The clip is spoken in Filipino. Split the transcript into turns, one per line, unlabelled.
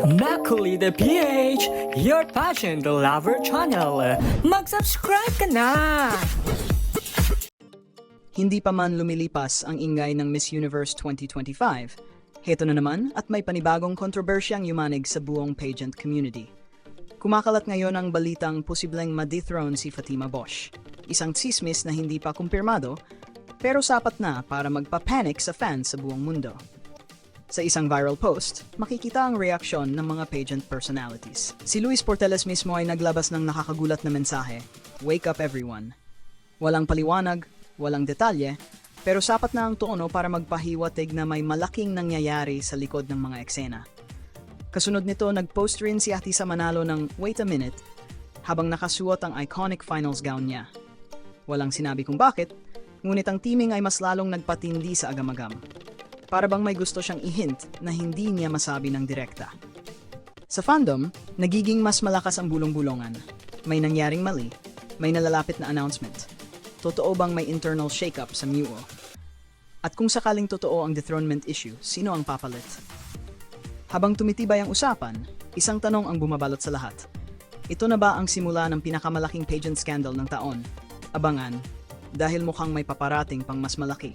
Makuli the PH, your passion the lover channel. Mag-subscribe ka na!
Hindi pa man lumilipas ang ingay ng Miss Universe 2025. Heto na naman at may panibagong kontrobersyang yumanig sa buong pageant community. Kumakalat ngayon ang balitang posibleng ma-dethrone si Fatima Bosch. Isang tsismis na hindi pa kumpirmado, pero sapat na para magpa-panic sa fans sa buong mundo. Sa isang viral post, makikita ang reaksyon ng mga pageant personalities. Si Luis Porteles mismo ay naglabas ng nakakagulat na mensahe, Wake up everyone. Walang paliwanag, walang detalye, pero sapat na ang tono para magpahiwatig na may malaking nangyayari sa likod ng mga eksena. Kasunod nito, nag-post rin si Atisa Manalo ng Wait a Minute habang nakasuot ang iconic finals gown niya. Walang sinabi kung bakit, ngunit ang teaming ay mas lalong nagpatindi sa agamagam. Para bang may gusto siyang i-hint na hindi niya masabi ng direkta. Sa fandom, nagiging mas malakas ang bulong-bulongan. May nangyaring mali, may nalalapit na announcement. Totoo bang may internal shakeup sa MUO? At kung sakaling totoo ang dethronement issue, sino ang papalit? Habang tumitibay ang usapan, isang tanong ang bumabalot sa lahat. Ito na ba ang simula ng pinakamalaking pageant scandal ng taon? Abangan, dahil mukhang may paparating pang mas malaki.